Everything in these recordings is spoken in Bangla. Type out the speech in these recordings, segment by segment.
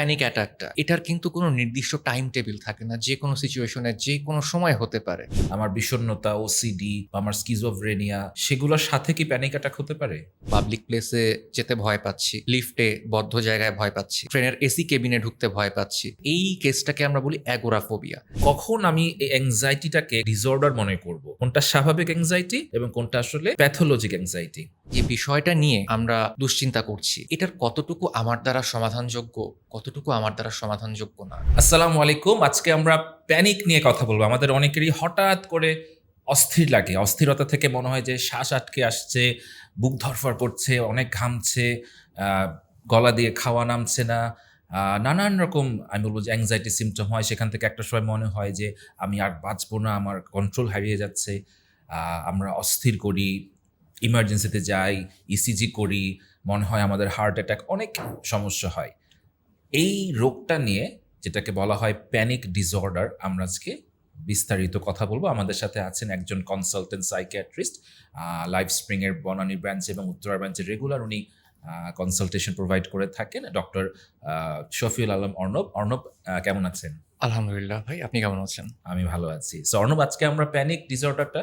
প্যানিক অ্যাটাকটা এটার কিন্তু কোনো নির্দিষ্ট টাইম টেবিল থাকে না যে কোনো সিচুয়েশনে যে কোনো সময় হতে পারে। আমার বিষণ্ণতা ওসিডি আমার স্কিজোভ্রেনিয়া সেগুলোর সাথে কি প্যানিক অ্যাটাক হতে পারে? পাবলিক প্লেসে যেতে ভয় পাচ্ছি লিফটে বদ্ধ জায়গায় ভয় পাচ্ছি ট্রেনের এসি কেবিনে ঢুকতে ভয় পাচ্ছি। এই কেসটাকে আমরা বলি অ্যাগোরাফোবিয়া কখন আমি এই অ্যাংজাইটিটাকে ডিসঅর্ডার মনে করব? কোনটা স্বাভাবিক অ্যাংজাইটি এবং কোনটা আসলে প্যাথোলজিক অ্যাংজাইটি যে বিষয়টা নিয়ে আমরা দুশ্চিন্তা করছি। এটার কতটুকু আমার দ্বারা সমাধানযোগ্য কতটুকু আমার দ্বারা সমাধানযোগ্য না। আসসালামু আলাইকুম। আজকে আমরা প্যানিক নিয়ে কথা বলব। আমাদের অনেকেরই হঠাৎ করে অস্থির লাগে। অস্থিরতা থেকে মনে হয় যে শ্বাস আটকে আসছে, বুক ধরফর করছে, অনেক ঘামছে গলা দিয়ে খাওয়া নামছে না। নানান রকম, আমি বলব যে অ্যাংজাইটি সিমটম হয়। সেখান থেকে একটা সময় মনে হয় যে আমি আর বাঁচবো না, আমার কন্ট্রোল হারিয়ে যাচ্ছে। আমরা অস্থির করি ইমার্জেন্সিতে যাই ইসিজি করি, মনে হয় আমাদের হার্ট অ্যাটাক অনেক সমস্যা হয়। এই রোগটা নিয়ে যেটাকে বলা হয় প্যানিক ডিসঅর্ডার আমরা আজকে বিস্তারিত কথা বলব। আমাদের সাথে আছেন একজন কনসালটেন্ট সাইকিয়াট্রিস্ট লাইফ স্প্রিংয়ের বনানী ব্রাঞ্চ এবং উত্তরা ব্রাঞ্চে রেগুলার উনি কনসালটেশন প্রোভাইড করে থাকেন। ডক্টর শফিউল আলম অর্ণব। অর্ণব কেমন আছেন? আলহামদুলিল্লাহ ভাই আপনি কেমন আছেন? আমি ভালো আছি। সো অর্ণব আজকে আমরা প্যানিক ডিসঅর্ডারটা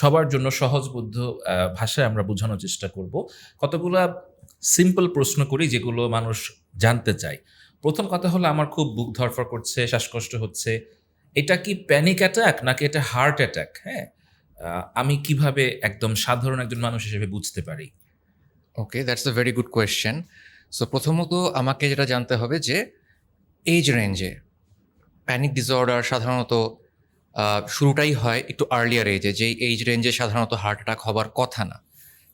সবার জন্য সহজবুদ্ধ ভাষায় আমরা বোঝানোর চেষ্টা করব। কতগুলা সিম্পল প্রশ্ন করি যেগুলো মানুষ জানতে চাই। প্রথম কথা হলো, আমার খুব বুক ধরফর করছে, শ্বাসকষ্ট হচ্ছে। এটা কি প্যানিক অ্যাটাক নাকি এটা হার্ট অ্যাটাক হ্যাঁ আমি কীভাবে একদম সাধারণ একজন মানুষ হিসেবে বুঝতে পারি? Okay that's a very good question so প্রথমত আমাকে যেটা জানতে হবে যে এজ রেঞ্জে প্যানিক ডিসঅর্ডার সাধারণত শুরুটাই হয় একটু আর্লিয়ার এজে যেই এজ রেঞ্জে সাধারণত হার্ট অ্যাটাক হবার কথা না।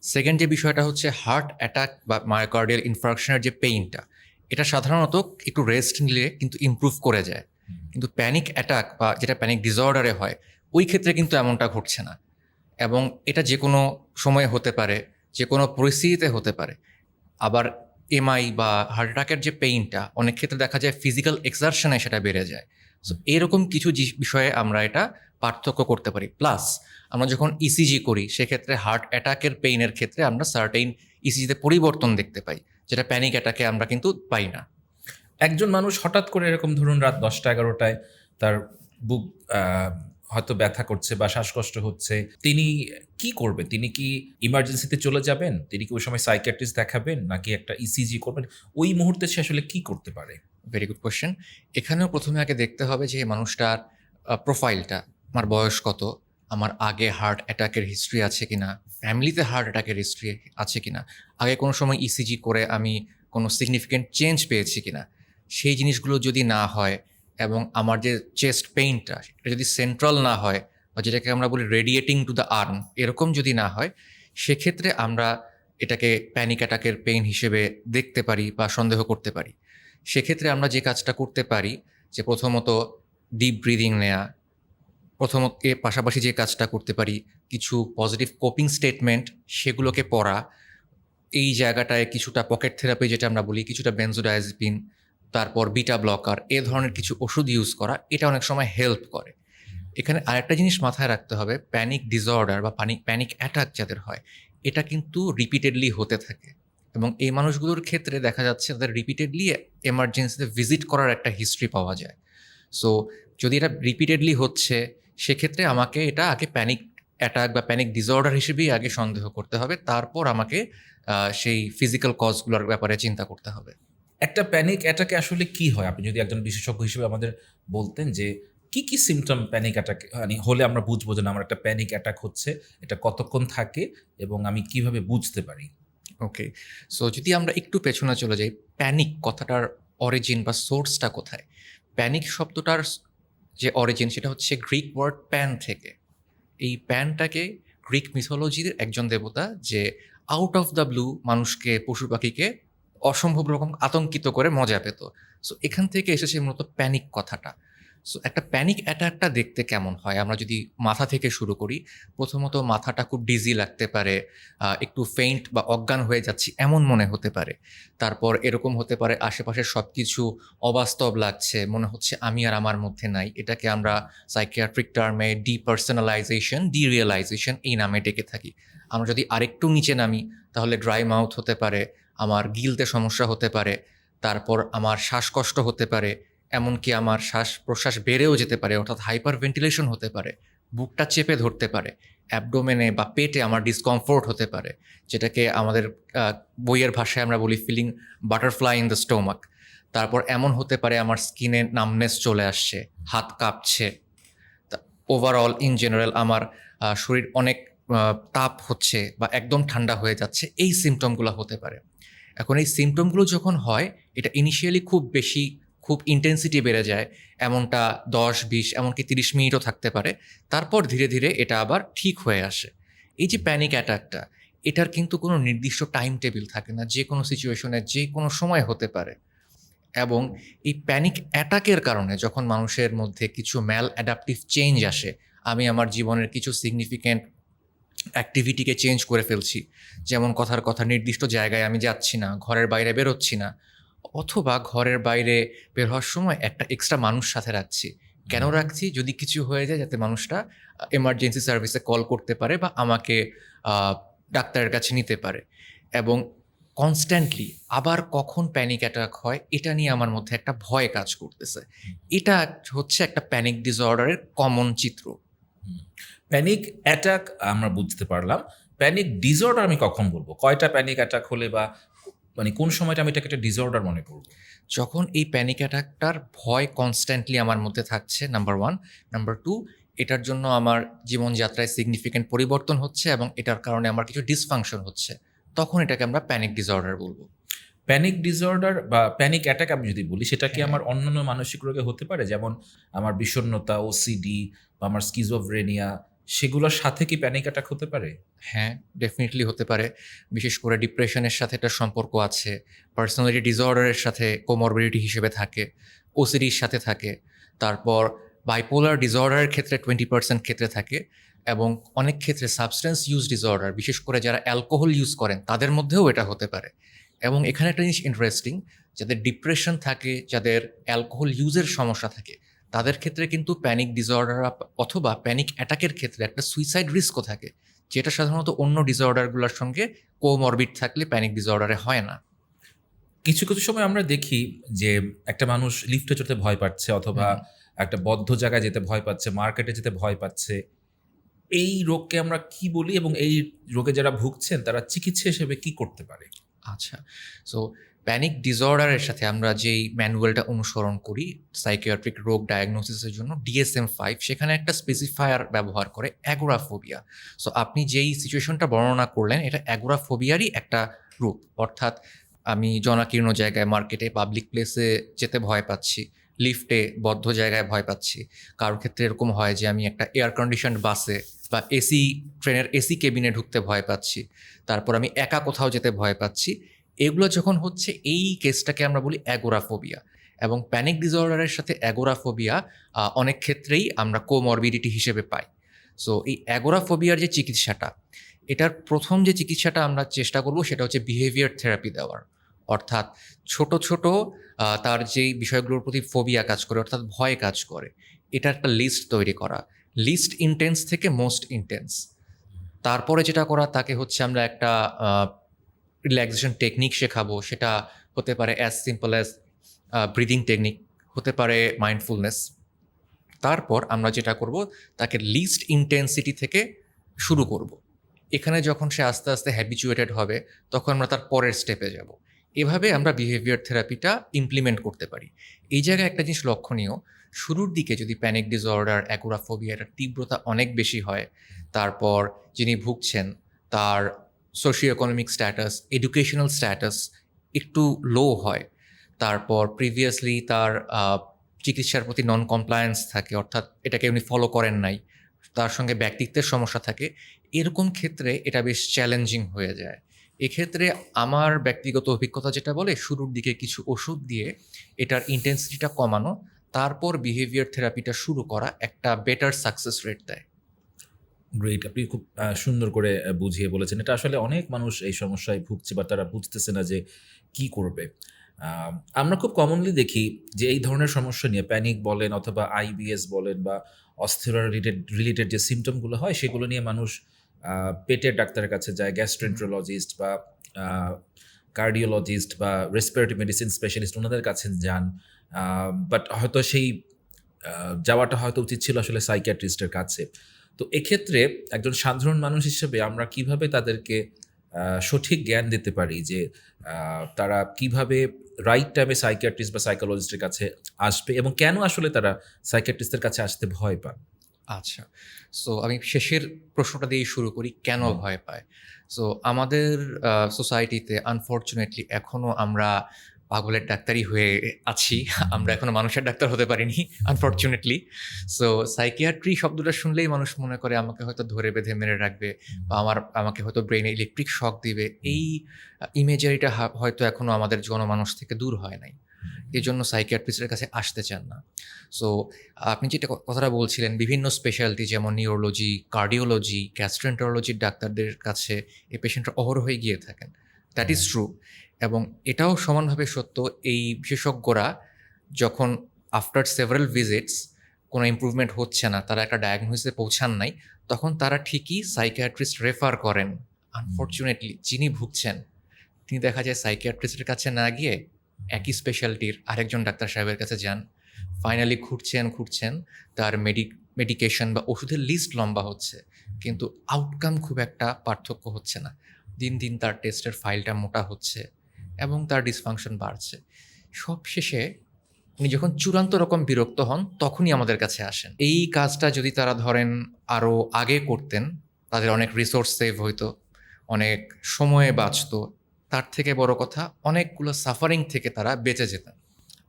সেকেন্ড যে বিষয়টা হচ্ছে হার্ট অ্যাটাক বা মায়োকার্ডিয়াল ইনফ্রাকশনের যে পেইনটা এটা সাধারণত একটু রেস্ট নিলে কিন্তু ইমপ্রুভ করে যায়। কিন্তু প্যানিক অ্যাটাক বা যেটা প্যানিক ডিসঅর্ডারে হয় ওই ক্ষেত্রে কিন্তু এমনটা ঘটছে না। এবং এটা যে কোনো সময়ে হতে পারে যে কোনো পরিস্থিতিতে হতে পারে। আবার এমআই বা হার্ট অ্যাটাকের যে পেইনটা অনেক ক্ষেত্রে দেখা যায় ফিজিক্যাল এক্সারশনে সেটা বেড়ে যায়। সো এরকম কিছু বিষয়ে আমরা এটা পার্থক্য করতে পারি। প্লাস আমরা যখন ইসিজি করি সেক্ষেত্রে হার্ট অ্যাটাকের পেইনের ক্ষেত্রে আমরা সার্টেইন ইসিজিতে পরিবর্তন দেখতে পাই। যেটা প্যানিক অ্যাটাকে আমরা কিন্তু পাই না। একজন মানুষ হঠাৎ করে এরকম ধরুন রাত দশটা এগারোটায় তার বুক হয়তো ব্যথা করছে বা শ্বাসকষ্ট হচ্ছে, তিনি কি করবে তিনি কি ইমার্জেন্সিতে চলে যাবেন? তিনি কি ওই সময় সাইকিয়াট্রিস্ট দেখাবেন? নাকি একটা ইসিজি করবেন? ওই মুহূর্তে সে আসলে কি করতে পারে? ভেরি গুড কোয়েশ্চেন এখানেও প্রথমে আগে দেখতে হবে যে মানুষটার প্রোফাইলটা আমার বয়স কত? আমার আগে হার্ট অ্যাটাকের হিস্ট্রি আছে কিনা ফ্যামিলিতে হার্ট অ্যাটাকের হিস্ট্রি আছে কিনা, আগে কোনো সময় ইসিজি করে আমি কোনো সিগনিফিকেন্ট চেঞ্জ পেয়েছি কিনা, সেই জিনিসগুলো যদি না হয় এবং আমার যে চেস্ট পেইনটা এটা যদি সেন্ট্রাল না হয় বা যেটাকে আমরা বলি রেডিয়েটিং টু দ্য আর্ম এরকম যদি না হয়, সেক্ষেত্রে আমরা এটাকে প্যানিক অ্যাটাকের পেইন হিসেবে দেখতে পারি বা সন্দেহ করতে পারি। সেক্ষেত্রে আমরা যে কাজটা করতে পারি, যে প্রথমত ডিপ ব্রিদিং নেয়া প্রথমত এর পাশাপাশি যে কাজটা করতে পারি, কিছু পজিটিভ কোপিং স্টেটমেন্ট সেগুলোকে পড়া, এই জায়গাটায় কিছুটা পকেট থেরাপি যেটা আমরা বলি, কিছুটা বেনজোডায়াজিপিন তারপর বিটা ব্লকার এ ধরনের কিছু ওষুধ ইউজ করা, এটা অনেক সময় হেল্প করে। এখানে আরেকটা জিনিস মাথায় রাখতে হবে প্যানিক ডিসঅর্ডার বা প্যানিক প্যানিক অ্যাটাক যাদের হয়, এটা কিন্তু রিপিটেডলি হতে থাকে। এবং এই মানুষগুলোর ক্ষেত্রে দেখা যাচ্ছে তাদের রিপিটেডলি এমার্জেন্সিতে ভিজিট করার একটা হিস্ট্রি পাওয়া যায়। সো যদি এটা রিপিটেডলি হচ্ছে সেক্ষেত্রে আমাকে এটা আগে প্যানিক অ্যাটাক বা প্যানিক ডিসঅর্ডার হিসেবেই আগে সন্দেহ করতে হবে। তারপর আমাকে সেই ফিজিক্যাল কজগুলোর ব্যাপারে চিন্তা করতে হবে। একটা প্যানিক অ্যাটাকে আসলে কি হয়? আপনি যদি একজন বিশেষজ্ঞ হিসেবে আমাদের বলতেন যে কি কি সিমটম প্যানিক অ্যাটাক মানে হলে আমরা বুঝব যে আমার একটা প্যানিক অ্যাটাক হচ্ছে এটা কতক্ষণ থাকে এবং আমি কীভাবে বুঝতে পারি? ওকে সো যদি আমরা একটু পেছনে চলে যাই প্যানিক কথাটার অরিজিন বা সোর্সটা কোথায়? প্যানিক শব্দটার যে অরিজিন সেটা হচ্ছে গ্রিক ওয়ার্ড প্যান থেকে। এই প্যানটাকে গ্রিক মিথোলজির একজন দেবতা যে আউট অফ দ্য ব্লু মানুষকে, পশু পাখিকে অসম্ভব রকম আতঙ্কিত করে মজা পেত। সো এখান থেকে এসেছে মূলত প্যানিক কথাটা। সো একটা প্যানিক অ্যাটাকটা দেখতে কেমন হয়? আমরা যদি মাথা থেকে শুরু করি, প্রথমত মাথাটা খুব ডিজি লাগতে পারে একটু ফেইন্ট বা অজ্ঞান হয়ে যাচ্ছি এমন মনে হতে পারে। তারপর এরকম হতে পারে আশেপাশে সব কিছু অবাস্তব লাগছে, মনে হচ্ছে আমি আর আমার মধ্যে নাই। এটাকে আমরা সাইকিয়াট্রিক টার্মে ডিপার্সোনালাইজেশন ডিরিয়েলাইজেশন এই নামে ডেকে থাকি। আমরা যদি আরেকটু নিচে নামি, তাহলে ড্রাই মাউথ হতে পারে, আমার গিলতে সমস্যা হতে পারে, তারপর আমার শ্বাসকষ্ট হতে পারে এমনকি আমার শ্বাস প্রশ্বাস বেড়েও যেতে পারে, অর্থাৎ হাইপার ভেন্টিলেশন হতে পারে, বুকটা চেপে ধরতে পারে, অ্যাবডোমেনে বা পেটে আমার ডিসকমফোর্ট হতে পারে, যেটাকে আমাদের বইয়ের ভাষায় আমরা বলি feeling butterfly in the stomach তারপর এমন হতে পারে আমার স্কিনে নামনেস চলে আসছে, হাত কাঁপছে। ওভারঅল ইন জেনারেল আমার শরীর অনেক তাপ হচ্ছে বা একদম ঠান্ডা হয়ে যাচ্ছে, এই সিমটমগুলো হতে পারে। এখন এই সিমটমগুলো যখন হয়, এটা ইনিশিয়ালি খুব বেশি খুব ইন্টেন্সিটি বেড়ে যায়, এমনটা দশ, বিশ, এমনকি তিরিশ মিনিটও থাকতে পারে। তারপর ধীরে ধীরে এটা আবার ঠিক হয়ে আসে। এই যে প্যানিক অ্যাটাকটা এটার কিন্তু কোনো নির্দিষ্ট টাইম টেবিল থাকে না, যে কোনো সিচুয়েশনে যে কোনো সময় হতে পারে। এবং এই প্যানিক অ্যাটাকের কারণে যখন মানুষের মধ্যে কিছু ম্যাল অ্যাডাপটিভ চেঞ্জ আসে, আমি আমার জীবনের কিছু সিগনিফিক্যান্ট অ্যাক্টিভিটিকে চেঞ্জ করে ফেলছি। যেমন কথার কথা, নির্দিষ্ট জায়গায় আমি যাচ্ছি না, ঘরের বাইরে বেরোচ্ছি না অথবা ঘরের বাইরে বের হওয়ার সময় একটা এক্সট্রা মানুষ সাথে রাখছি। কেন রাখছি? যদি কিছু হয়ে যায় যাতে মানুষটা এমার্জেন্সি সার্ভিসে কল করতে পারে বা আমাকে ডাক্তারের কাছে নিতে পারে। এবং কনস্ট্যান্টলি আবার কখন প্যানিক অ্যাটাক হয় এটা নিয়ে আমার মধ্যে একটা ভয় কাজ করতেছে। এটা হচ্ছে একটা প্যানিক ডিসঅর্ডারের কমন চিত্র। প্যানিক অ্যাটাক আমরা বুঝতে পারলাম। প্যানিক ডিসঅর্ডার আমি কখন বলব? কয়টা প্যানিক অ্যাটাক হলে বা মানে কোন সময়টা আমি এটাকে একটা ডিসঅর্ডার মনে করব? যখন এই প্যানিক অ্যাটাকটার ভয় কনস্ট্যান্টলি আমার মধ্যে থাকছে নাম্বার ওয়ান নাম্বার টু এটার জন্য আমার জীবনযাত্রায় সিগনিফিক্যান্ট পরিবর্তন হচ্ছে এবং এটার কারণে আমার কিছু ডিসফাংশন হচ্ছে। তখন এটাকে আমরা প্যানিক ডিসঅর্ডার বলব। প্যানিক ডিসঅর্ডার বা প্যানিক অ্যাটাক আমি যদি বলি সেটা কি হ্যাঁ। আমার অন্যান্য মানসিক রোগে হতে পারে? যেমন আমার বিষণ্ণতা ওসিডি বা আমার স্কিজোভ্রেনিয়া সেগুলোর সাথে কি প্যানিক অ্যাটাক হতে পারে? হ্যাঁ ডেফিনেটলি হতে পারে। বিশেষ করে ডিপ্রেশনের সাথে একটা সম্পর্ক আছে পার্সোনালিটি ডিসঅর্ডারের সাথে কোমরবিলিটি হিসেবে থাকে ওসিডির সাথে থাকে, তারপর বাইপোলার ডিসঅর্ডারের ক্ষেত্রে টোয়েন্টি পার্সেন্ট ক্ষেত্রে থাকে এবং অনেক ক্ষেত্রে সাবস্টেন্স ইউজ ডিসঅর্ডার বিশেষ করে যারা অ্যালকোহল ইউজ করেন, তাদের মধ্যেও এটা হতে পারে। এবং এখানে একটা জিনিস ইন্টারেস্টিং যাদের ডিপ্রেশন থাকে, যাদের অ্যালকোহল ইউজের সমস্যা থাকে তাদের ক্ষেত্রে কিন্তু প্যানিক ডিসঅর্ডার অথবা প্যানিক অ্যাটাকের ক্ষেত্রে একটা সুইসাইড রিস্কও থাকে যেটা সাধারণত অন্য ডিসঅর্ডারগুলোর সঙ্গে কোমরবিড থাকলে প্যানিক ডিসঅর্ডারে হয় না। কিছু কিছু সময় আমরা দেখি যে একটা মানুষ লিফটে চড়তে ভয় পাচ্ছে অথবা একটা বদ্ধ জায়গায় যেতে ভয় পাচ্ছে মার্কেটে যেতে ভয় পাচ্ছে। এই রোগকে আমরা কি বলি এবং এই রোগে যারা ভুগছেন তারা চিকিৎসা হিসেবে কি করতে পারে? আচ্ছা সো প্যানিক ডিসঅর্ডারের সাথে আমরা যেই ম্যানুয়ালটা অনুসরণ করি সাইকিয়াট্রিক রোগ ডায়াগনোসিসের জন্য ডিএসএম ফাইভ সেখানে একটা স্পেসিফায়ার ব্যবহার করে অ্যাগোরাফোবিয়া সো আপনি যেই সিচুয়েশনটা বর্ণনা করলেন, এটা অ্যাগোরাফোবিয়ারই একটা রূপ। অর্থাৎ, আমি জনাকীর্ণ জায়গায় মার্কেটে পাবলিক প্লেসে যেতে ভয় পাচ্ছি লিফটে বদ্ধ জায়গায় ভয় পাচ্ছি। কারোর ক্ষেত্রে এরকম হয় যে, আমি একটা এয়ার কন্ডিশন বাসে বা এসি ট্রেনের এসি কেবিনে ঢুকতে ভয় পাচ্ছি। তারপর আমি একা কোথাও যেতে ভয় পাচ্ছি। এগুলো যখন হচ্ছে, এই কেসটাকে আমরা বলি অ্যাগোরাফোবিয়া এবং প্যানিক ডিসঅর্ডারের সাথে অ্যাগোরাফোবিয়া অনেক ক্ষেত্রেই আমরা কোমরবিডিটি হিসেবে পাই। সো এই অ্যাগোরাফোবিয়ার যে চিকিৎসাটা, এটার প্রথম যে চিকিৎসাটা আমরা চেষ্টা করব সেটা হচ্ছে বিহেভিয়ার থেরাপি দেওয়ার। অর্থাৎ ছোট ছোট তার যেই বিষয়গুলোর প্রতি ফোবিয়া কাজ করে, অর্থাৎ ভয় কাজ করে, এটা একটা লিস্ট তৈরি করা। লিস্ট ইন্টেন্স থেকে মোস্ট ইন্টেন্স তারপরে যেটা করা, তাকে হচ্ছে আমরা একটা রিল্যাক্সেশন টেকনিক শেখাবো, সেটা হতে পারে as simple as breathing technique হতে পারে মাইন্ডফুলনেস তারপর আমরা যেটা করব, তাকে লিস্ট ইন্টেন্সিটি থেকে শুরু করব। এখানে যখন সে আস্তে আস্তে হ্যাবিচুয়েটেড হবে, তখন আমরা তার পরের স্টেপে যাব। এভাবে আমরা বিহেভিয়ার থেরাপিটা ইমপ্লিমেন্ট করতে পারি। এই জায়গায় একটা জিনিস লক্ষণীয়, শুরুর দিকে যদি প্যানিক ডিসঅর্ডার অ্যাগোরাফোবিয়ার তীব্রতা অনেক বেশি হয়, তারপর যিনি ভুগছেন, তার socio economic status educational status একটু লো হয়। তারপর প্রিভিয়াসলি তার চিকিৎসার প্রতি নন কমপ্লায়েন্স থাকে, অর্থাৎ এটাকে উনি ফলো করেন নাই। তার সঙ্গে ব্যক্তিত্বের সমস্যা থাকে। এরকম ক্ষেত্রে এটা বেশ চ্যালেঞ্জিং হয়ে যায়। এক্ষেত্রে আমার ব্যক্তিগত অভিজ্ঞতা যেটা বলে, শুরুর দিকে কিছু ওষুধ দিয়ে এটার ইন্টেন্সিটিটা কমানো, তারপর বিহেভিয়ার থেরাপিটা শুরু করা একটা বেটার সাকসেস রেট দেয়। গ্রেট আপনি খুব সুন্দর করে বুঝিয়ে বলেছেন। এটা আসলে অনেক মানুষ এই সমস্যায় ভুগছে বা তারা বুঝতেছে না যে কি করবে। আমরা খুব কমনলি দেখি যে এই ধরনের সমস্যা নিয়ে প্যানিক বলেন অথবা আইবিএস বলেন বা অস্থির রিলেটেড রিলেটেড যে সিমটমগুলো হয়, সেগুলো নিয়ে মানুষ পেটের ডাক্তারের কাছে যায় গ্যাস্ট্রেন্ট্রোলজিস্ট বা কার্ডিওলজিস্ট বা রেসপিরেটরি মেডিসিন স্পেশালিস্ট ওনাদের কাছে যান। বাট হয়তো সেই যাওয়াটা হয়তো উচিত ছিল আসলে সাইকিয়াট্রিস্টের কাছে। তো এক্ষেত্রে একজন সাধারণ মানুষ হিসেবে আমরা কীভাবে তাদেরকে সঠিক জ্ঞান দিতে পারি যে তারা কীভাবে রাইট টাইমে সাইকিয়াট্রিস্ট বা সাইকোলজিস্টের কাছে আসবে এবং কেন আসলে তারা সাইকিয়াট্রিস্টের কাছে আসতে ভয় পান? আচ্ছা সো আমি শেষের প্রশ্নটা দিয়েই শুরু করি কেন ভয় পায়? সো আমাদের সোসাইটিতে আনফর্চুনেটলি এখনও আমরা পাগলের ডাক্তারই হয়ে আছি। আমরা এখনও মানুষের ডাক্তার হতে পারিনি আনফর্চুনেটলি সো সাইকিয়াট্রি শব্দটা শুনলেই মানুষ মনে করে আমাকে হয়তো ধরে বেঁধে মেরে রাখবে বা আমার আমাকে হয়তো ব্রেনে ইলেকট্রিক শক দিবে। এই ইমেজারিটা হয়তো এখনও আমাদের জনমানুষ থেকে দূর হয় নাই। এই জন্য সাইকিয়াট্রিস্টের কাছে আসতে চান না। সো আপনি যেটা কথাটা বলছিলেন বিভিন্ন স্পেশালিটি যেমন নিউরোলজি কার্ডিওলজি গ্যাস্ট্রেন্টারোলজির ডাক্তারদের কাছে এই পেশেন্টরা হয়ে গিয়ে থাকেন। দ্যাট ইজ ট্রু এবং এটাও সমানভাবে সত্য এই বিশেষজ্ঞরা যখন আফটার সেভারাল ভিজিটস কোনো ইমপ্রুভমেন্ট হচ্ছে না তারা একটা ডায়াগনোসিসে পৌঁছান নাই তখন তারা ঠিকই সাইকিয়াট্রিস্ট রেফার করেন। আনফর্চুনেটলি যিনি ভুগছেন তিনি দেখা যায় সাইকিয়াট্রিস্টের কাছে না গিয়ে একই স্পেশালিটির আরেকজন ডাক্তার সাহেবের কাছে যান। ফাইনালি ঘুরছেন ঘুরছেন তার মেডি মেডিকেশন বা ওষুধের লিস্ট লম্বা হচ্ছে কিন্তু আউটকাম খুব একটা পার্থক্য হচ্ছে না। দিন দিন তার টেস্টের ফাইলটা মোটা হচ্ছে। এবং তার ডিসফাংশন বাড়ছে। সব শেষে উনি যখন চূড়ান্ত রকম বিরক্ত হন, তখনই আমাদের কাছে আসেন। এই কাজটা যদি তারা ধরেন আরও আগে করতেন, তাদের অনেক রিসোর্স সেভ হইতো, অনেক সময়ে বাঁচতো, তার থেকে বড় কথা অনেকগুলো সাফারিং থেকে তারা বেঁচে যেতেন।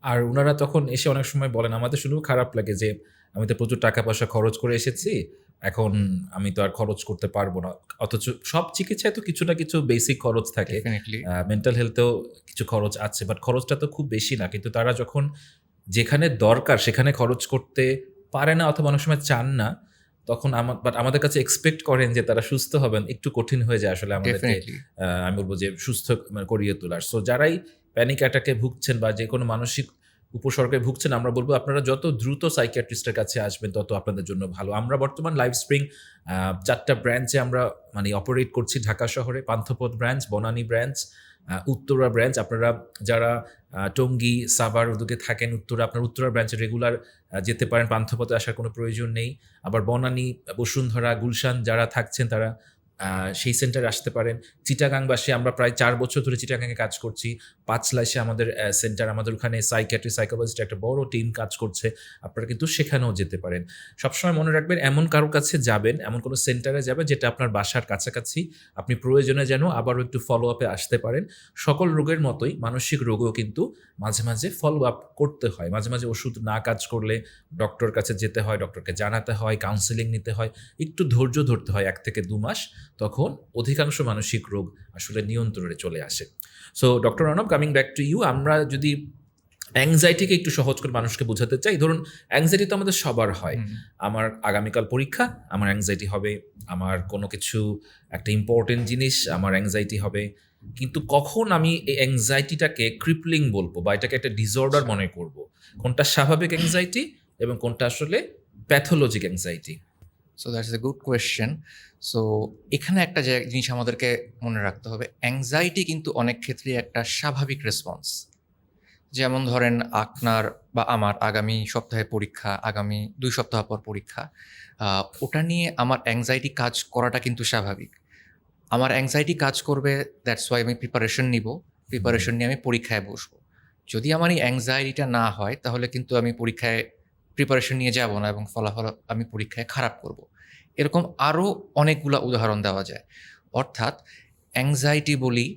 আর ওনারা তখন এসে অনেক সময় বলেন, আমাদের শুধু খারাপ লাগে যে, আমি তো প্রচুর টাকা পয়সা খরচ করে এসেছি এখন আমি তো আর খরচ করতে পারব না। অথচ সব চিকিৎসায় তো কিছু না কিছু বেসিক খরচ থাকে। মেন্টাল হেলথেও কিছু খরচ আছে বাট খরচটা তো খুব বেশি না। কিন্তু তারা যখন যেখানে দরকার সেখানে খরচ করতে পারে না অথবা অনেক সময় চান না তখন আমার বাট আমাদের কাছে এক্সপেক্ট করেন যে তারা সুস্থ হবেন। একটু কঠিন হয়ে যায় আসলে আমাদেরকে। আহ, আমি বলব যে সুস্থ মানে করিয়ে তোলার। সো যারাই প্যানিক অ্যাটাকে ভুগছেন বা যে কোনো মানসিক উপসর্গে ভুগছেন, আমরা বলব আপনারা যত দ্রুত সাইকিয়াট্রিস্টের কাছে আসবেন, তত আপনাদের জন্য ভালো। আমরা বর্তমান লাইফ স্প্রিং চারটা ব্রাঞ্চে আমরা মানে অপারেট করছি ঢাকা শহরে, Panthapath branch Banani branch Uttara branch আপনারা যারা টঙ্গী, সাভার ওদিকে থাকেন, উত্তরা, আপনার উত্তরা ব্রাঞ্চে রেগুলার যেতে পারেন, পান্থপথে আসার কোনো প্রয়োজন নেই। আবার বনানী, বসুন্ধরা, গুলশান যারা থাকছেন, তারা সেই সেন্টারে আসতে পারেন। চিটাগাংবাসী আমরা প্রায় চার বছর ধরে চিটাগাংয়ে কাজ করছি। পাঁচলাইশে আমাদের সেন্টার আমাদের ওখানে সাইকিয়াট্রি সাইকোলজিস্ট একটা বড় টিম কাজ করছে। আপনারা কিন্তু সেখানেও যেতে পারেন। সবসময় মনে রাখবেন, এমন কারোর কাছে যাবেন, এমন কোনো সেন্টারে যাবেন যেটা আপনার বাসার কাছাকাছি, আপনি প্রয়োজনে যেন আবারও একটু ফলো আপে আসতে পারেন। সকল রোগের মতোই মানসিক রোগও কিন্তু মাঝে মাঝে ফলো আপ করতে হয়। মাঝে মাঝে ওষুধ না কাজ করলে ডক্টর কাছে যেতে হয় ডক্টরকে জানাতে হয় কাউন্সেলিং নিতে হয়। একটু ধৈর্য ধরতে হয়, এক থেকে দু মাস। তখন অধিকাংশ মানসিক রোগ আসলে নিয়ন্ত্রণে চলে আসে। So doctor Arnab coming back to you আমরা যদি অ্যাংজাইটিকে একটু সহজ করে মানুষকে বোঝাতে চাই ধরুন অ্যাংজাইটি তো আমাদের সবার হয়। আমার আগামীকাল পরীক্ষা আমার অ্যাংজাইটি হবে আমার কোনো কিছু একটা ইম্পর্টেন্ট জিনিস আমার অ্যাংজাইটি হবে। কিন্তু কখন আমি এই অ্যাংজাইটিটাকে ক্রিপলিং বলব বা এটাকে একটা ডিসঅর্ডার মনে করব? কোনটা স্বাভাবিক অ্যাংজাইটি এবং কোনটা আসলে pathologic anxiety so that's a good question so এখানে একটা জিনিস আমাদেরকে মনে রাখতে হবে। অ্যাংজাইটি কিন্তু অনেক ক্ষেত্রে একটা স্বাভাবিক রেসপন্স যেমন ধরেন আপনার বা আমার আগামী সপ্তাহে পরীক্ষা, আগামী দুই সপ্তাহ পর পরীক্ষা ওটা নিয়ে আমার অ্যাংজাইটি কাজ করাটা কিন্তু স্বাভাবিক। আমার অ্যাংজাইটি কাজ করবে দ্যাটস ওয়াই আমি প্রিপারেশন নিব। প্রিপারেশন নিয়ে আমি পরীক্ষায় বসবো। যদি আমার এই অ্যাংজাইটিটা না হয়, তাহলে কিন্তু আমি পরীক্ষায় প্রিপারেশন নিয়ে যাব না এবং ফলাফল আমি পরীক্ষায় খারাপ করব। এরকম আরও অনেকগুলো উদাহরণ দেওয়া যায়। অর্থাৎ অ্যাংজাইটি বলি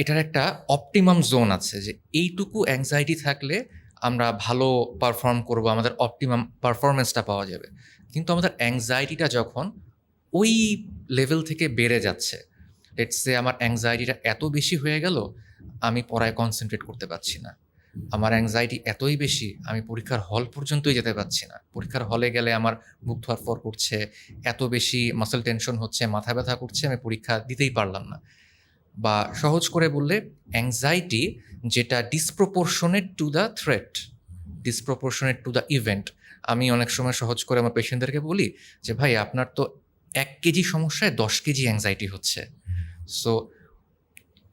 এটার একটা অপটিমাম জোন আছে যে এইটুকু অ্যাংজাইটি থাকলে আমরা ভালো পারফর্ম করব, আমাদের অপটিমাম পারফরমেন্সটা পাওয়া যাবে। কিন্তু আমাদের অ্যাংজাইটিটা যখন ওই লেভেল থেকে বেড়ে যাচ্ছে লেটসে আমার অ্যাংজাইটিটা এত বেশি হয়ে গেল, আমি পড়ায় কনসেন্ট্রেট করতে পারছি না। আমার অ্যাংজাইটি এতই বেশি, আমি পরীক্ষার হল পর্যন্তই যেতে পারছি না। পরীক্ষার হলে গেলে আমার বুক ধরফর করছে, এত বেশি মাসেল টেনশন হচ্ছে, মাথা ব্যথা করছে, আমি পরীক্ষা দিতেই পারলাম না। বা সহজ করে বললে অ্যাংজাইটি যেটা disproportionate to the threat disproportionate to the event আমি অনেক সময় সহজ করে আমার পেশেন্টদেরকে বলি যে, ভাই, আপনার তো এক কেজি সমস্যায় দশ কেজি অ্যাংজাইটি হচ্ছে। সো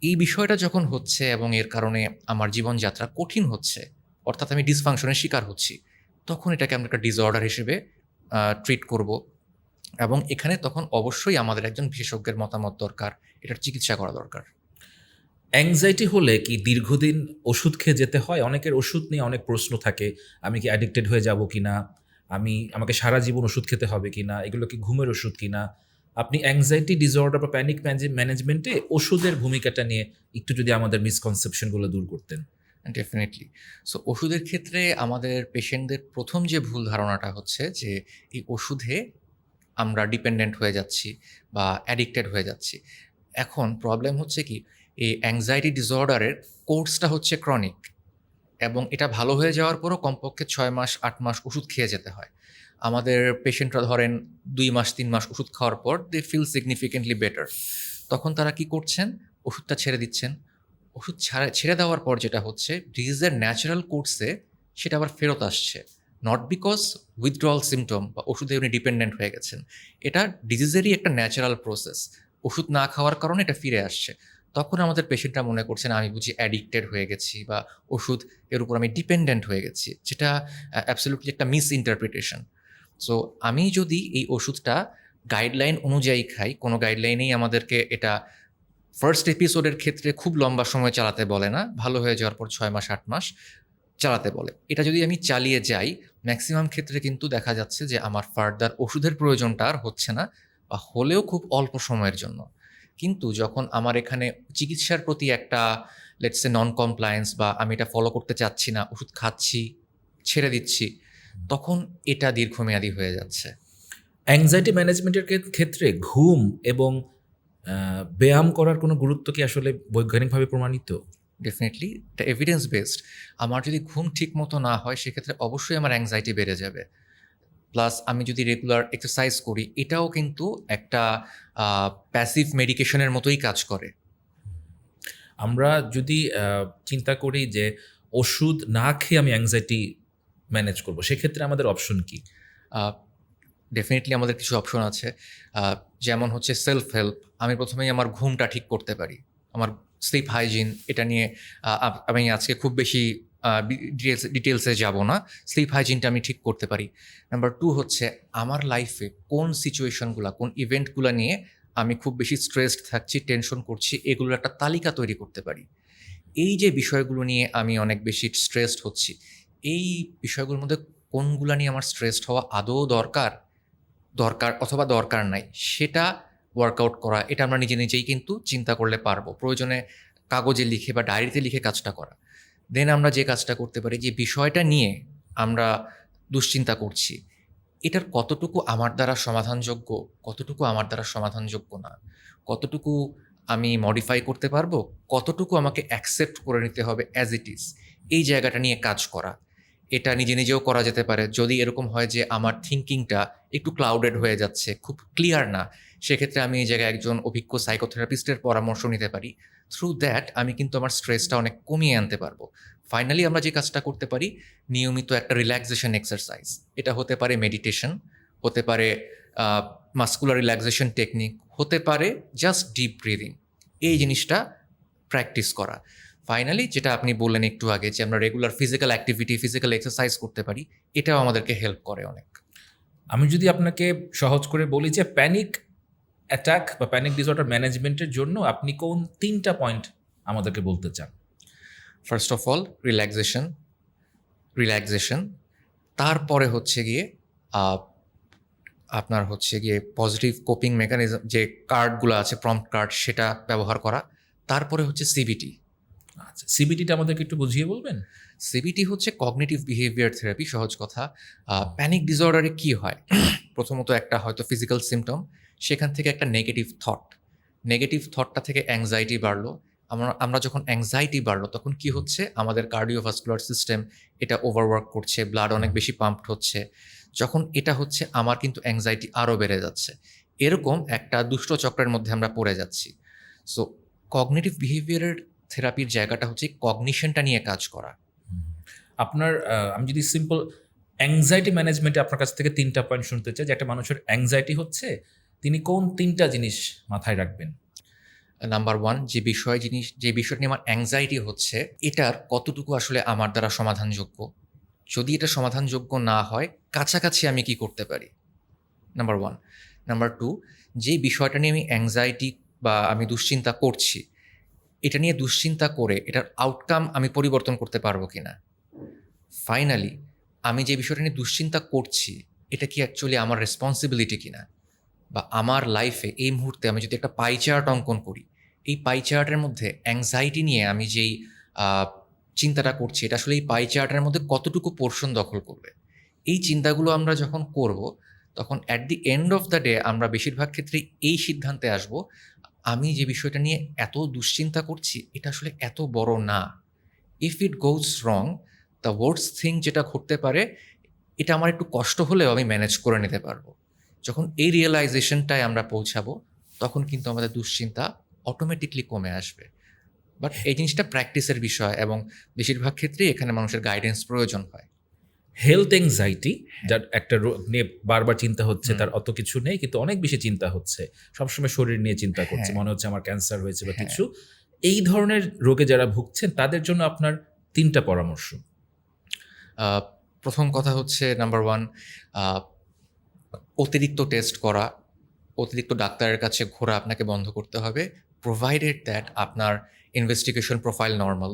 এই বিষয়টা যখন হচ্ছে এবং এর কারণে আমার জীবনযাত্রা কঠিন হচ্ছে, অর্থাৎ আমি ডিসফাংশনের শিকার হচ্ছি, তখন এটাকে আমরা একটা ডিসঅর্ডার হিসেবে ট্রিট করব এবং এখানে তখন অবশ্যই আমাদের একজন বিশেষজ্ঞের মতামত দরকার, এটার চিকিৎসা করা দরকার। অ্যাংজাইটি হলে কি দীর্ঘদিন ওষুধ খেয়ে যেতে হয়? অনেকের ওষুধ নিয়ে অনেক প্রশ্ন থাকে, আমি কি অ্যাডিক্টেড হয়ে যাব কি না আমি, আমাকে সারা জীবন ওষুধ খেতে হবে কি না এগুলো কি ঘুমের ওষুধ কি না আপনি অ্যাংজাইটি ডিসঅর্ডার বা প্যানিক ম্যানেজমেন্টে ওষুধের ভূমিকাটা নিয়ে একটু যদি আমাদের মিসকনসেপশনগুলো দূর করতেন। ডেফিনেটলি সো ওষুধের ক্ষেত্রে আমাদের পেশেন্টদের প্রথম যে ভুল ধারণাটা হচ্ছে যে, এই ওষুধে আমরা ডিপেন্ডেন্ট হয়ে যাচ্ছি বা অ্যাডিক্টেড হয়ে যাচ্ছি। এখন প্রবলেম হচ্ছে কি, এই অ্যাংজাইটি ডিসঅর্ডারের কোর্সটা হচ্ছে ক্রনিক এবং এটা ভালো হয়ে যাওয়ার পরও কমপক্ষে ছয় মাস, আট মাস ওষুধ খেয়ে যেতে হয়। আমাদের পেশেন্টরা ধরেন দুই মাস, তিন মাস ওষুধ খাওয়ার পর দে ফিল সিগনিফিকেন্টলি বেটার তখন তারা কি করছেন? ওষুধটা ছেড়ে দিচ্ছেন। ওষুধ ছাড়া ছেড়ে দেওয়ার পর যেটা হচ্ছে ডিজিজের ন্যাচারাল কোর্সে সেটা আবার ফেরত আসছে। নট বিকজ উইথড্রল সিমটম বা ওষুধে উনি ডিপেন্ডেন্ট হয়ে গেছেন। এটা ডিজিজেরই একটা ন্যাচারাল প্রসেস ওষুধ না খাওয়ার কারণে এটা ফিরে আসছে। তখন আমাদের পেশেন্টরা মনে করছেন, আমি বুঝি অ্যাডিক্টেড হয়ে গেছি বা ওষুধ এর উপর আমি ডিপেন্ডেন্ট হয়ে গেছি। যেটা অ্যাবসলিউটলি একটা মিস ইন্টারপ্রিটেশন সো আমি যদি এই ওষুধটা গাইডলাইন অনুযায়ী খাই, কোনো গাইডলাইনেই আমাদেরকে এটা ফার্স্ট এপিসোডের ক্ষেত্রে খুব লম্বা সময় চালাতে বলে না, ভালো হয়ে যাওয়ার পর ছয় মাস, আট মাস চালাতে বলে। এটা যদি আমি চালিয়ে যাই ম্যাক্সিমাম ক্ষেত্রে কিন্তু দেখা যাচ্ছে যে আমার ফার্দার ওষুধের প্রয়োজনটা আর হচ্ছে না, বা হলেও খুব অল্প সময়ের জন্য। কিন্তু যখন আমার এখানে চিকিৎসার প্রতি একটা লেটসে নন কমপ্লায়েন্স বা আমি এটা ফলো করতে চাচ্ছি না, ওষুধ খাচ্ছি, ছেড়ে দিচ্ছি তখন এটা দীর্ঘমেয়াদী হয়ে যাচ্ছে। অ্যাংজাইটি ম্যানেজমেন্টের ক্ষেত্রে ঘুম এবং ব্যায়াম করার কোনো গুরুত্ব কি আসলে বৈজ্ঞানিকভাবে প্রমাণিত? ডেফিনেটলি এটা এভিডেন্স বেসড আমার যদি ঘুম ঠিক মতো না হয় সেক্ষেত্রে অবশ্যই আমার অ্যাংজাইটি বেড়ে যাবে। প্লাস আমি যদি রেগুলার এক্সারসাইজ করি এটাও কিন্তু একটা প্যাসিভ মেডিকেশনের মতোই কাজ করে। আমরা যদি চিন্তা করি যে ওষুধ না খেয়ে আমি অ্যাংজাইটি ম্যানেজ করব। সেক্ষেত্রে আমাদের অপশন কি? ডেফিনেটলি আমাদের কিছু অপশন আছে। যেমন হচ্ছে সেলফ হেল্প আমি প্রথমেই আমার ঘুমটা ঠিক করতে পারি। আমার স্লিপ হাইজিন এটা নিয়ে আমি আজকে খুব বেশি ডিটেলস ডিটেলসে যাব না। স্লিপ হাইজিনটা আমি ঠিক করতে পারি। নাম্বার টু হচ্ছে আমার লাইফে কোন সিচুয়েশনগুলো কোন ইভেন্টগুলো নিয়ে আমি খুব বেশি স্ট্রেসড থাকছি টেনশন করছি, এগুলোর একটা তালিকা তৈরি করতে পারি। এই যে বিষয়গুলো নিয়ে আমি অনেক বেশি স্ট্রেসড হচ্ছি এই বিষয়গুলোর মধ্যে কোনগুলো নিয়ে আমার স্ট্রেসড হওয়া আদৌ দরকার? দরকার অথবা দরকার নাই। সেটা ওয়ার্কআউট করা, এটা আমরা নিজে নিজেই কিন্তু চিন্তা করলে পারব। প্রয়োজনে কাগজে লিখে বা ডায়েরিতে লিখে কাজটা করা। দেন আমরা যে কাজটা করতে পারি, যে বিষয়টা নিয়ে আমরা দুশ্চিন্তা করছি, এটার কতটুকু আমার দ্বারা সমাধানযোগ্য, কতটুকু আমার দ্বারা সমাধানযোগ্য না? কতটুকু আমি মডিফাই করতে পারব? কতটুকু আমাকে অ্যাকসেপ্ট করে নিতে হবে অ্যাজ ইট ইজ এই জায়গাটা নিয়ে কাজ করা। এটা নিজে নিজেও করা যেতে পারে। যদি এরকম হয় যে আমার থিঙ্কিংটা একটু ক্লাউডেড হয়ে যাচ্ছে, খুব ক্লিয়ার না, সেক্ষেত্রে আমি এই জায়গায় একজন অভিজ্ঞ সাইকোথেরাপিস্টের পরামর্শ নিতে পারি। থ্রু দ্যাট আমি কিন্তু আমার স্ট্রেসটা অনেক কমিয়ে আনতে পারব। ফাইনালি আমরা যে কাজটা করতে পারি, নিয়মিত একটা রিল্যাক্সেশন এক্সারসাইজ এটা হতে পারে মেডিটেশন হতে পারে মাস্কুলার রিল্যাক্সেশন টেকনিক হতে পারে জাস্ট ডিপ ব্রিদিং এই জিনিসটা প্র্যাকটিস করা। ফাইনালি যেটা আপনি বললেন একটু আগে যে আমরা regular physical activity physical exercise করতে পারি এটাও আমাদেরকে হেল্প করে অনেক। আমি যদি আপনাকে সহজ করে বলি যে প্যানিক অ্যাটাক বা প্যানিক ডিসঅর্ডার ম্যানেজমেন্টের জন্য আপনি কোন তিনটা পয়েন্ট আমাদেরকে বলতে চান? First of all relaxation relaxation তারপরে হচ্ছে গিয়ে আপনার হচ্ছে গিয়ে পজিটিভ কোপিং মেকানিজম যে কার্ডগুলো আছে প্রম্পট কার্ড সেটা ব্যবহার করা। তারপরে হচ্ছে সিবিটি আচ্ছা সিবিটিটা আমাদেরকে একটু বুঝিয়ে বলবেন? সিবিটি হচ্ছে কগনিটিভ বিহেভিয়ার থেরাপি সহজ কথা। প্যানিক ডিসঅর্ডারে কি হয়? প্রথমত একটা হয়তো ফিজিক্যাল সিমটম সেখান থেকে একটা নেগেটিভ থট নেগেটিভ থটটা থেকে অ্যাংজাইটি বাড়লো। আমরা আমরা যখন অ্যাংজাইটি বাড়লো, তখন কি হচ্ছে? আমাদের কার্ডিওভাস্কুলার সিস্টেম এটা ওভারওয়ার্ক করছে ব্লাড অনেক বেশি পাম্পড হচ্ছে। যখন এটা হচ্ছে, আমার কিন্তু অ্যাংজাইটি আরও বেড়ে যাচ্ছে। এরকম একটা দুষ্ট চক্রের মধ্যে আমরা পড়ে যাচ্ছি। সো কগনেটিভ বিহেভিয়ারের থেরাপির জায়গাটা হচ্ছে কগনিশনটা নিয়ে কাজ করা। আপনার আমি যদি সিম্পল অ্যাংজাইটি ম্যানেজমেন্টে আপনার কাছ থেকে তিনটা পয়েন্ট শুনতে চাই যে একটা মানুষের অ্যাংজাইটি হচ্ছে তিনি কোন তিনটা জিনিস মাথায় রাখবেন? নাম্বার ওয়ান যে বিষয় জিনিস যে বিষয়টা নিয়ে আমার অ্যাংজাইটি হচ্ছে এটার কতটুকু আসলে আমার দ্বারা সমাধানযোগ্য? যদি এটা সমাধানযোগ্য না হয় কাছাকাছি আমি কি করতে পারি? নাম্বার ওয়ান নাম্বার টু যে বিষয়টা নিয়ে আমি অ্যাংজাইটি বা আমি দুশ্চিন্তা করছি এটা নিয়ে দুশ্চিন্তা করে এটার আউটকাম আমি পরিবর্তন করতে পারব কি না ফাইনালি আমি যে বিষয়টা নিয়ে দুশ্চিন্তা করছি, এটা কি অ্যাকচুয়ালি আমার রেসপন্সিবিলিটি কিনা? বা আমার লাইফে এই মুহূর্তে আমি যদি একটা পাই চার্ট অঙ্কন করি, এই পাই চার্টের মধ্যে অ্যাংজাইটি নিয়ে আমি যেই চিন্তাটা করছি, এটা আসলে এই পাই চার্টের মধ্যে কতটুকু পোর্শন দখল করবে? এই চিন্তাগুলো আমরা যখন করব, তখন at the end of the day আমরা বেশিরভাগ ক্ষেত্রে এই সিদ্ধান্তে আসব আমি যে বিষয়টা নিয়ে এত দুশ্চিন্তা করছি, এটা আসলে এত বড় না। If it goes wrong the words thing যেটা ঘটতে পারে, এটা আমার একটু কষ্ট হলেও আমি ম্যানেজ করে নিতে পারব। যখন এই রিয়েলাইজেশনটায় আমরা পৌঁছাবো, তখন কিন্তু আমাদের দুশ্চিন্তা অটোমেটিকলি কমে আসবে। বাট এই জিনিসটা প্র্যাকটিসের বিষয় এবং বেশিরভাগ ক্ষেত্রেই এখানে মানুষের গাইডেন্স প্রয়োজন হয়। হেলথ এংজাইটি যার একটা রোগ নিয়ে বারবার চিন্তা হচ্ছে তার অত কিছু নেই কিন্তু অনেক বেশি চিন্তা হচ্ছে। সবসময় শরীর নিয়ে চিন্তা করছে হ্যাঁ। মনে হচ্ছে আমার ক্যান্সার হয়েছে বা হ্যাঁ। কিছু। এই ধরনের রোগে যারা ভুগছেন তাদের জন্য আপনার তিনটা পরামর্শ। প্রথম কথা হচ্ছে নাম্বার ওয়ান অতিরিক্ত টেস্ট করা অতিরিক্ত ডাক্তারের কাছে ঘোরা আপনাকে বন্ধ করতে হবে। প্রোভাইডেড দ্যাট আপনার ইনভেস্টিগেশন প্রোফাইল নর্মাল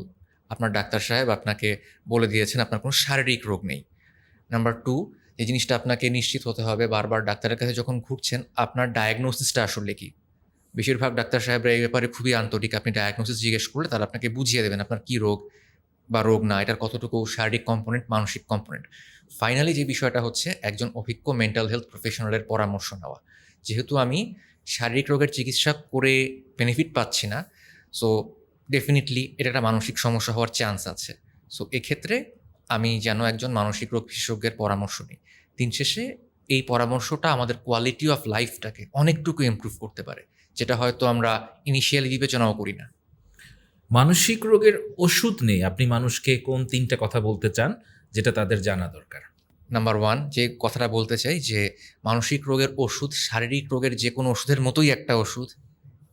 আপনার ডাক্তার সাহেব আপনাকে বলে দিয়েছেন আপনার কোনো শারীরিক রোগ নেই। নাম্বার টু এই জিনিসটা আপনাকে নিশ্চিত হতে হবে বারবার ডাক্তারের কাছে যখন ঘুরছেন, আপনার ডায়াগনোসিসটা আসলে কি? বেশিরভাগ ডাক্তার সাহেবরা এই ব্যাপারে খুবই আন্তরিক। আপনি ডায়াগনোসিস জিজ্ঞেস করলে তারা আপনাকে বুঝিয়ে দেবেন আপনার কী রোগ বা রোগ না, এটার কতটুকু শারীরিক কম্পোনেন্ট মানসিক কম্পোনেন্ট ফাইনালি যে বিষয়টা হচ্ছে, একজন অভিজ্ঞ মেন্টাল হেলথ প্রফেশনালের পরামর্শ নেওয়া। যেহেতু আমি শারীরিক রোগের চিকিৎসা করে বেনিফিট পাচ্ছি না সো ডেফিনেটলি এটা একটা মানসিক সমস্যা হওয়ার চান্স আছে। সো এক্ষেত্রে আমি যেন একজন মানসিক রোগ বিশেষজ্ঞের পরামর্শ নিই। দিন শেষে এই পরামর্শটা আমাদের কোয়ালিটি অফ লাইফটাকে অনেকটুকু ইমপ্রুভ করতে পারে যেটা হয়তো আমরা ইনিশিয়ালি বিবেচনাও করি না। মানসিক রোগের ওষুধ নেই। আপনি মানুষকে কোন তিনটা কথা বলতে চান যেটা তাদের জানা দরকার? নাম্বার ওয়ান যে কথাটা বলতে চাই যে মানসিক রোগের ওষুধ শারীরিক রোগের যে কোনো ওষুধের মতোই একটা ওষুধ।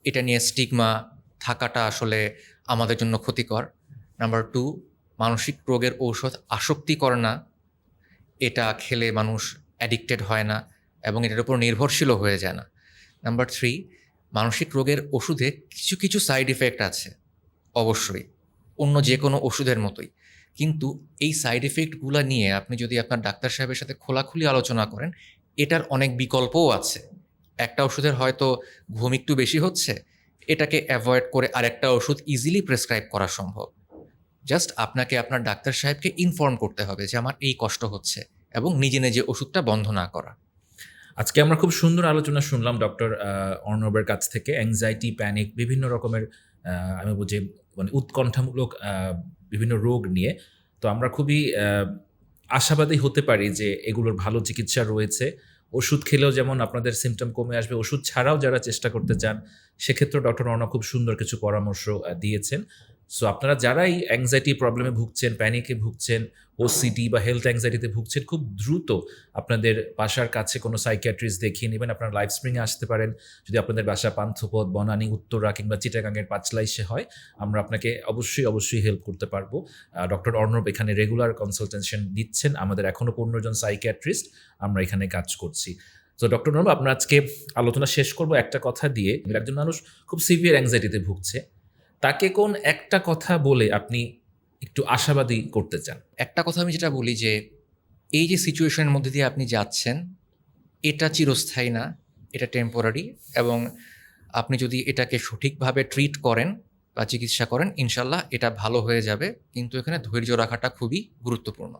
এটা নিয়ে স্টিগমা থাকাটা আসলে আমাদের জন্য ক্ষতিকর। নাম্বার টু মানসিক রোগের ঔষধ আসক্তি করে না। এটা খেলে মানুষ অ্যাডিক্টেড হয় না এবং এটার উপর নির্ভরশীলও হয়ে যায় না। নাম্বার থ্রি মানসিক রোগের ওষুধে কিছু কিছু সাইড ইফেক্ট আছে, অবশ্যই। অন্য যে কোনো ওষুধের মতোই। কিন্তু এই সাইড এফেক্টগুলো নিয়ে আপনি যদি আপনার ডাক্তার সাহেবের সাথে খোলাখুলি আলোচনা করেন, এটার অনেক বিকল্পও আছে। একটা ওষুধের হয়তো ঘুম একটু বেশি হচ্ছে, এটাকে অ্যাভয়েড করে আরেকটা ওষুধ ইজিলি প্রেসক্রাইব করা সম্ভব। জাস্ট আপনাকে আপনার ডাক্তার সাহেবকে ইনফর্ম করতে হবে যে আমার এই কষ্ট হচ্ছে এবং নিজে নিজে ওষুধটা বন্ধ না করা। আজকে আমরা খুব সুন্দর আলোচনা শুনলাম ডক্টর অর্ণবের কাছ থেকে অ্যাংজাইটি প্যানিক বিভিন্ন রকমের আমি বুঝি মানে উৎকণ্ঠামূলক বিভিন্ন রোগ নিয়ে। তো আমরা খুবই আশাবাদী হতে পারি যে এগুলোর ভালো চিকিৎসা রয়েছে। ওষুধ খেলেও যেমন আপনাদের সিমটম কমে আসবে, ওষুধ ছাড়াও যারা চেষ্টা করতে চান সেক্ষেত্রে ডক্টর অর্ণব খুব সুন্দর কিছু পরামর্শ দিয়েছেন। সো আপনারা যারাই অ্যাংজাইটি প্রবলেমে ভুগছেন প্যানিকে ভুগছেন ওসিডি বা হেলথ অ্যাংজাইটিতে ভুগছেন, খুব দ্রুত আপনাদের বাসার কাছে কোনো সাইকিয়াট্রিস্ট দেখিয়ে নেবেন, আপনারা লাইফ স্প্রিংয়ে আসতে পারেন। যদি আপনাদের বাসা পান্থপথ, বনানী, উত্তরা কিংবা চিটাগাঙের পাঁচলাইশে হয়, আমরা আপনাকে অবশ্যই অবশ্যই হেল্প করতে পারব। ডক্টর অর্ণব এখানে রেগুলার কনসালটেশন দিচ্ছেন, আমাদের এখনও পনেরো জন সাইকিয়াট্রিস্ট আমরা এখানে কাজ করছি। তো ডক্টর অর্ণব আমরা আজকে আলোচনা শেষ করব একটা কথা দিয়ে। একজন মানুষ খুব সিভিয়ার অ্যাংজাইটিতে ভুগছে তাকে কোন একটা কথা বলে আপনি একটু আশাবাদী করতে চান? একটা কথা আমি যেটা বলি যে, এই যে সিচুয়েশনের মধ্যে দিয়ে আপনি যাচ্ছেন, এটা চিরস্থায়ী না, এটা টেম্পোরারি এবং আপনি যদি এটাকে সঠিকভাবে ট্রিট করেন বা চিকিৎসা করেন ইনশাল্লাহ এটা ভালো হয়ে যাবে, কিন্তু এখানে ধৈর্য রাখাটা খুবই গুরুত্বপূর্ণ।